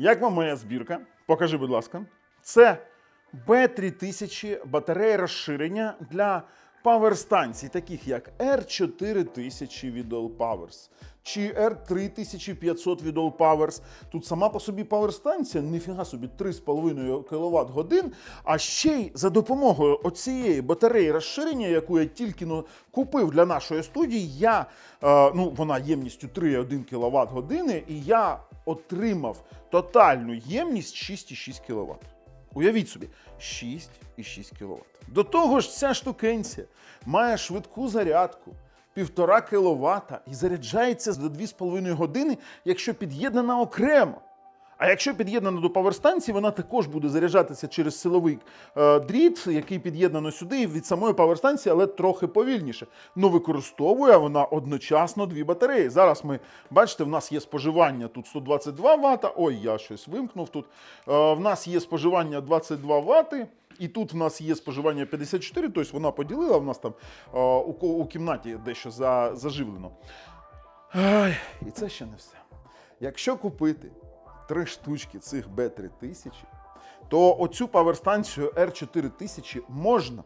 Як вам моя збірка? Покажи, будь ласка. Це B3000 батареї розширення для паверстанцій, таких як R4000 від All Powers чи R3500 від All Powers. Тут сама по собі паверстанція, ніфіга собі 3,5 кВт годин. А ще й за допомогою оцієї батареї розширення, яку я тільки но купив для нашої студії, я, е, ну, вона ємністю 3,1 кВт години, і я отримав тотальну ємність 6,6 кВт. Уявіть собі, 6,6 кВт. До того ж, ця штукенція має швидку зарядку. 1,5 кВт і заряджається до 2,5 години, якщо під'єднана окремо. А якщо під'єднана до паверстанції, вона також буде заряджатися через силовий е, дріт, який під'єднано сюди від самої паверстанції, але трохи повільніше. Ну використовує вона одночасно дві батареї. Зараз ми бачите, в нас є споживання тут 122 Вт. Ой, я щось вимкнув тут. Е, в нас є споживання 22 Вт. І тут в нас є споживання 54, тобто вона поділила, в нас там е, у, у кімнаті дещо за, заживлено. Ай, і це ще не все. Якщо купити три штучки цих B3000, то оцю паверстанцію R4000 можна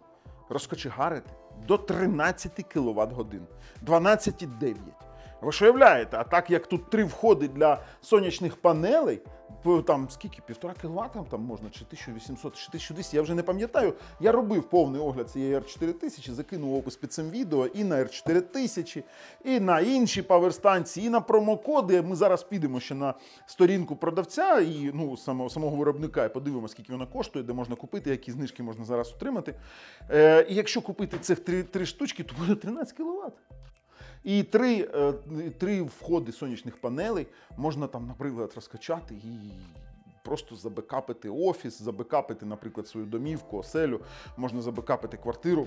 розкочегарити до 13 кВт годин, 12,9. Ви ж уявляєте, а так як тут три входи для сонячних панелей, там скільки, півтора кВт там можна, чи 1800, чи 1200, я вже не пам'ятаю. Я робив повний огляд цієї R4000, закинув опис під цим відео і на R4000, і на інші паверстанції, і на промокоди. Ми зараз підемо ще на сторінку продавця і ну, самого, самого виробника і подивимося, скільки вона коштує, де можна купити, які знижки можна зараз отримати. Е, і якщо купити цих три, три штучки, то буде 13 кВт. І три, е, три входи сонячних панелей можна там, наприклад, розкачати і просто забекапити офіс, забекапити, наприклад, свою домівку, оселю, можна забекапити квартиру.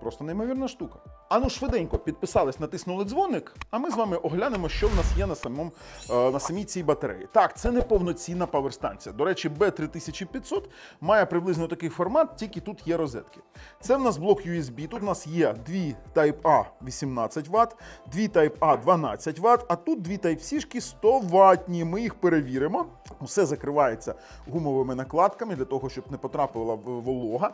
Просто неймовірна штука. Ану швиденько підписались, натиснули дзвоник, а ми з вами оглянемо, що в нас є на самому е, на самій цій батареї. Так, це не повноцінна паверстанція. До речі, B3500 має приблизно такий формат, тільки тут є розетки. Це в нас блок USB. Тут у нас є дві Type-A 18 Вт, дві Type-A 12 Вт, а тут дві Type-C 100 ватні. Ми їх перевіримо. Все закривається гумовими накладками для того, щоб не потрапила волога,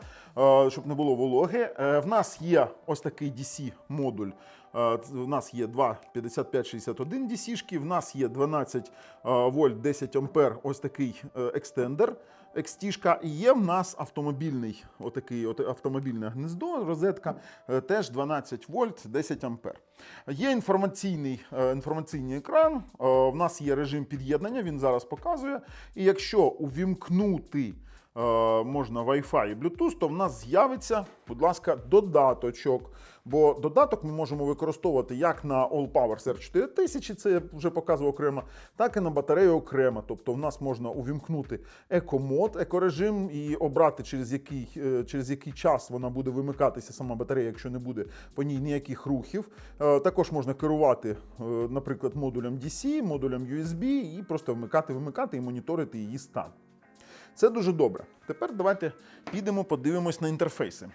щоб не було вологи. Е, В нас є ось такий DC-модуль. Е, В нас є два 5561 DC-шки, в нас є 12 е, вольт 10 ампер, ось такий е, екстендер. XT-шка. І є в нас автомобільний, отакий, от автомобільне гнездо, розетка, е, теж 12 вольт 10 ампер. Є інформаційний, е, інформаційний екран, е, в нас є режим під'єднання, він зараз показує. І якщо увімкнути е, можна Wi-Fi і Bluetooth, то в нас з'явиться, будь ласка, додаточок. Бо додаток ми можемо використовувати як на All Powers R4000, це я вже показував окремо, так і на батарею окремо. Тобто в нас можна увімкнути екомод, екорежим і обрати, через який, е, через який час вона буде вимикатися сама батарея, якщо не буде по ній ніяких рухів. Е, Також можна керувати, е, наприклад, модулем DC, модулем USB і просто вмикати, вимикати і моніторити її стан. Це дуже добре. Тепер давайте підемо, подивимось на інтерфейси.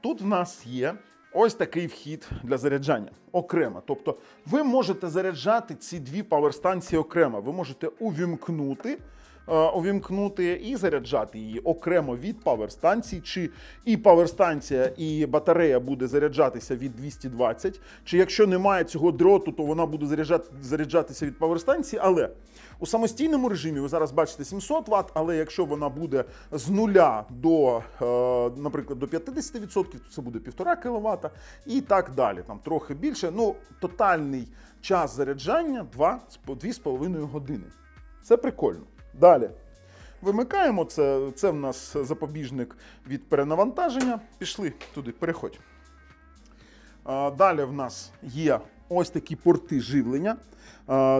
Тут в нас є ось такий вхід для заряджання окремо. Тобто ви можете заряджати ці дві паверстанції окремо. Ви можете увімкнути. Е, Увімкнути і заряджати її окремо від паверстанції, чи і паверстанція, і батарея буде заряджатися від 220, чи якщо немає цього дроту, то вона буде заряджати, заряджатися від паверстанції. Але у самостійному режимі ви зараз бачите 700 Вт, але якщо вона буде з нуля до, е, наприклад, до 50%, то це буде 1,5 кВт і так далі. Там трохи більше. Ну, тотальний час заряджання 2, 2,5 години. Це прикольно. Далі. Вимикаємо це. Це в нас запобіжник від перенавантаження. Пішли туди, переходь. Далі в нас є ось такі порти живлення,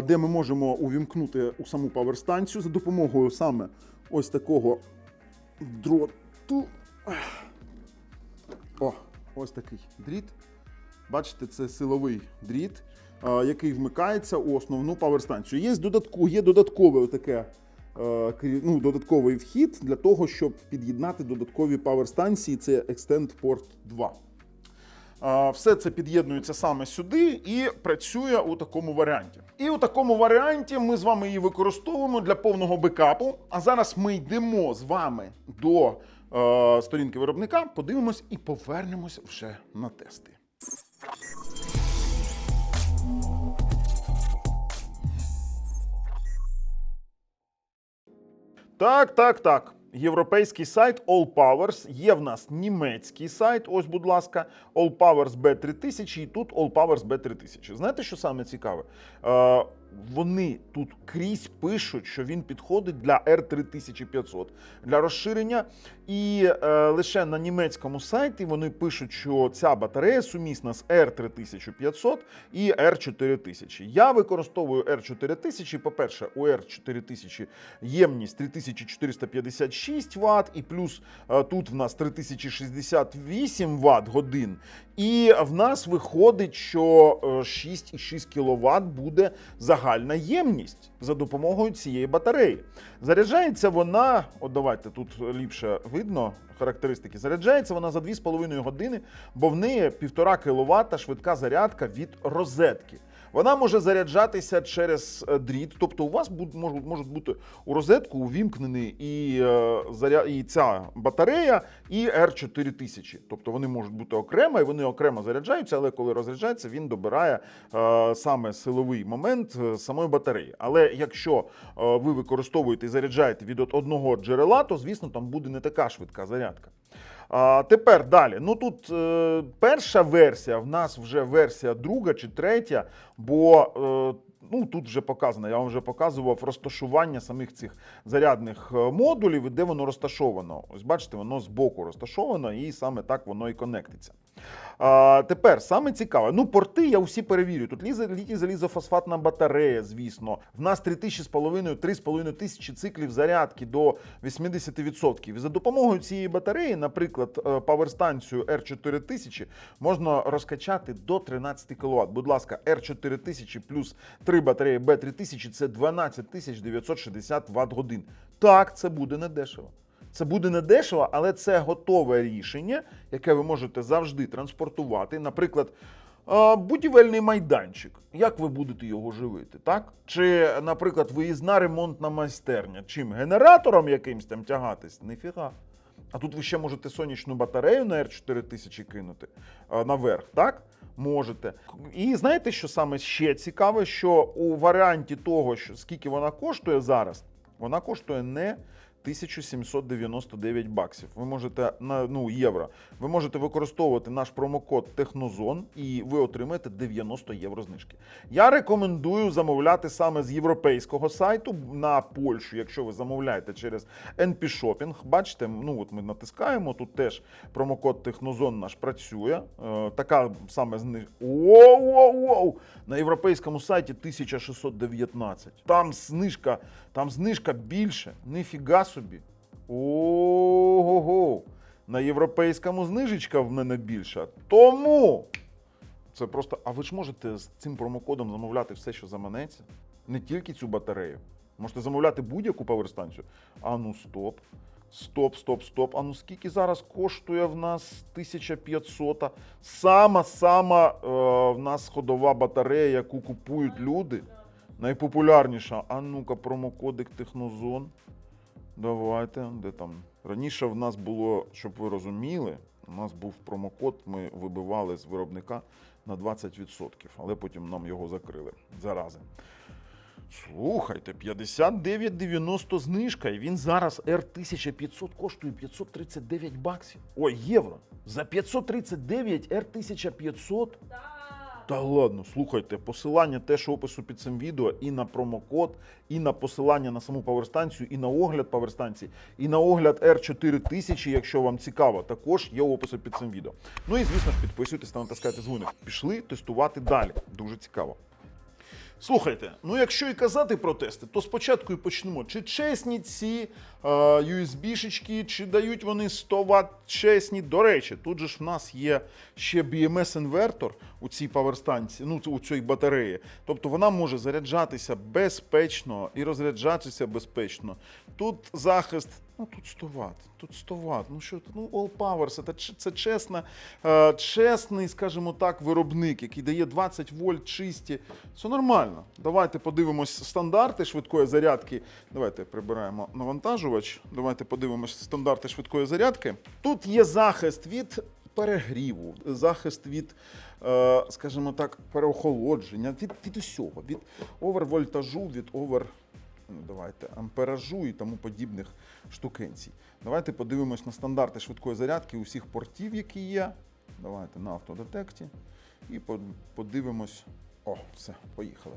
де ми можемо увімкнути у саму паверстанцію за допомогою саме ось такого дроту. О, ось такий дріт. Бачите, це силовий дріт, який вмикається у основну паверстанцію. Є, додатку, є додаткове таке, ну, додатковий вхід для того, щоб під'єднати додаткові паверстанції. Це Extend Port 2. Все це під'єднується саме сюди і працює у такому варіанті. І у такому варіанті ми з вами її використовуємо для повного бекапу. А зараз ми йдемо з вами до е, сторінки виробника, подивимось і повернемось вже на тести. Так, так, так. Європейський сайт All Powers. Є в нас німецький сайт. Ось, будь ласка, All Powers B3000 і тут All Powers B3000. Знаєте, що саме цікаве? Е, вони тут крізь пишуть, що він підходить для R3500 для розширення. І е, лише на німецькому сайті вони пишуть, що ця батарея сумісна з R3500 і R4000. Я використовую R4000. По-перше, у R4000 ємність 3456 Вт, і плюс е, тут в нас 3068 Вт годин. І в нас виходить, що е, 6,6 кВт буде загальна ємність за допомогою цієї батареї. Заряджається вона, от давайте тут ліпше видно характеристики. Заряджається вона за 2,5 години, бо в неї 1,5 кВт швидка зарядка від розетки. Вона може заряджатися через е, дріт, тобто у вас можуть, можуть бути у розетку увімкнені і, е, заря... і ця батарея, і R4000. Тобто вони можуть бути окремо, і вони окремо заряджаються, але коли розряджається, він добирає е, саме силовий момент самої батареї. Але якщо ви використовуєте і заряджаєте від одного джерела, то звісно там буде не така швидка зарядка. А, тепер далі. Ну тут е, перша версія, в нас вже версія друга чи третя, бо е, ну, тут вже показано, я вам вже показував розташування самих цих зарядних е, модулів і де воно розташовано. Ось бачите, воно збоку розташовано, і саме так воно і конектиться. А, тепер саме цікаве. Ну, порти я усі перевірю. Тут літій залізофосфатна батарея, звісно. В нас 3500-3,5 тисячі циклів зарядки до 80%. І за допомогою цієї батареї, наприклад, е, паверстанцію R4000 можна розкачати до 13 кВт. Будь ласка, R4000 плюс 3 батареї B3000 це 12 960 Вт годин. Так, це буде недешево. Це буде не дешево, але це готове рішення, яке ви можете завжди транспортувати. Наприклад, будівельний майданчик. Як ви будете його живити? Так? Чи, наприклад, виїзна ремонтна майстерня? Чим? Генератором якимсь там тягатись? Ніфіга. А тут ви ще можете сонячну батарею на R4000 кинути наверх, так? Можете. І знаєте, що саме ще цікаве, що у варіанті того, що скільки вона коштує зараз, вона коштує не 1799 баксів. Ви можете на ну євро. Ви можете використовувати наш промокод Технозон і ви отримаєте 90 євро знижки. Я рекомендую замовляти саме з європейського сайту на Польщу, якщо ви замовляєте через NP Shopping. Бачите, ну от ми натискаємо. Тут теж промокод Технозон наш працює. Е, така саме знижка. Воу-воу-воу! На європейському сайті 1619. Там знижка, там знижка більше. Ніфіга. Ого-го. На європейському знижечка в мене більша. Тому це просто. А ви ж можете з цим промокодом замовляти все, що заманеться. Не тільки цю батарею. Можете замовляти будь-яку паверстанцію. А ну стоп. Стоп, стоп, стоп. А ну скільки зараз коштує в нас 1500? Сама сама е, в нас ходова батарея, яку купують люди. Найпопулярніша. А ну-ка, промокодик Технозон. Давайте, де там? Раніше в нас було, щоб ви розуміли, у нас був промокод, ми вибивали з виробника на 20%, але потім нам його закрили. Зарази. Слухайте, 59,90 знижка, і він зараз R1500 коштує 539 баксів. Ой, євро. За 539 R1500. Та ладно, слухайте, посилання теж опису під цим відео і на промокод, і на посилання на саму паверстанцію, і на огляд паверстанції, і на огляд R4000, якщо вам цікаво, також є описи під цим відео. Ну і звісно ж, підписуйтесь та натискайте дзвоник. Пішли тестувати далі. Дуже цікаво. Слухайте, ну якщо і казати про тести, то спочатку і почнемо. Чи чесні ці е, USB-шечки, чи дають вони 100 Вт чесні? До речі, тут же ж в нас є ще BMS-інвертор у цій паверстанції, ну у цій батареї. Тобто вона може заряджатися безпечно і розряджатися безпечно. Тут захист Ну тут 100 Вт, тут 100 Вт. Ну що? Ну All Powers, це, це чесна, е, чесний, скажімо так, виробник, який дає 20 вольт чисті. Все нормально. Давайте подивимось стандарти швидкої зарядки. Давайте прибираємо навантажувач. Давайте подивимось стандарти швидкої зарядки. Тут є захист від перегріву, захист від, е, скажімо так, переохолодження, від, від усього, від овервольтажу, від овер давайте, амперажу і тому подібних штукенцій. Давайте подивимось на стандарти швидкої зарядки усіх портів, які є. Давайте на автодетекті. І подивимось. О, все, поїхали.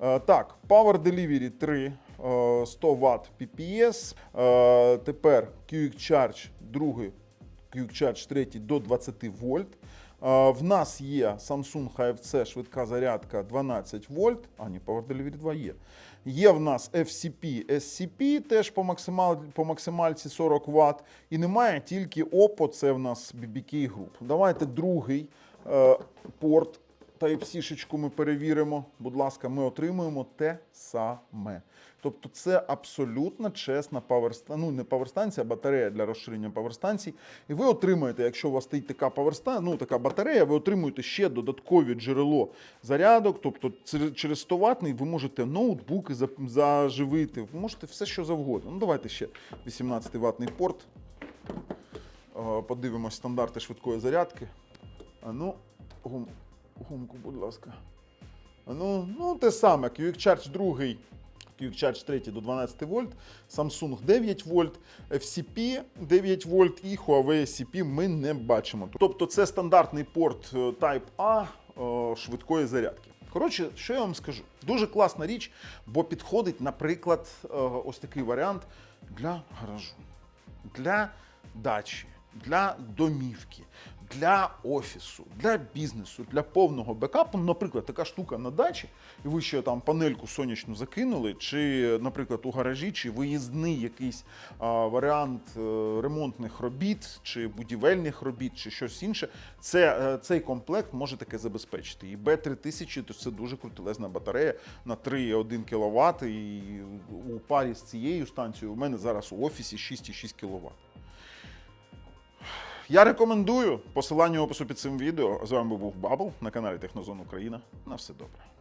Е, Так, Power Delivery 3, е, 100 Вт PPS. Тепер Quick Charge, другий Quick Charge 3 до 20 вольт. Е, В нас є Samsung HFC швидка зарядка 12 вольт. А, ні, Power Delivery 2 є. Є в нас FCP, SCP, теж по, максимал, по максимальці 40 Вт. І немає тільки OPPO, це в нас BBK Group. Давайте другий е, порт Type-C-шечку ми перевіримо. Будь ласка, ми отримуємо те саме. Тобто це абсолютно чесна паверстанція, ну не паверстанція, а батарея для розширення паверстанцій. І ви отримаєте, якщо у вас стоїть така паверста, ну така батарея, ви отримуєте ще додаткові джерело зарядок. Тобто через 100 ватний ви можете ноутбуки заживити, ви можете все, що завгодно. Ну давайте ще 18 ватний порт. Е, Подивимось стандарти швидкої зарядки. А ну, гумку, будь ласка. Ну, ну, те саме. Quick Charge 2, Quick Charge 3 до 12 вольт, Samsung 9 вольт, FCP 9 вольт і Huawei SCP ми не бачимо. Тобто це стандартний порт е, Type A е, швидкої зарядки. Коротше, що я вам скажу? Дуже класна річ, бо підходить, наприклад, е, ось такий варіант для гаражу, для дачі, для домівки, для офісу, для бізнесу, для повного бекапу. Ну, Наприклад, така штука на дачі, і ви ще там панельку сонячну закинули, чи, наприклад, у гаражі, чи виїзний якийсь а, варіант е, ремонтних робіт, чи будівельних робіт, чи щось інше. Це, е, цей комплект може таке забезпечити. І B3000 то це дуже крутелезна батарея на 3,1 кВт. І у парі з цією станцією у мене зараз у офісі 6,6 кВт. Я рекомендую посилання в опису під цим відео. З вами був Бабл на каналі Технозон Україна. На все добре.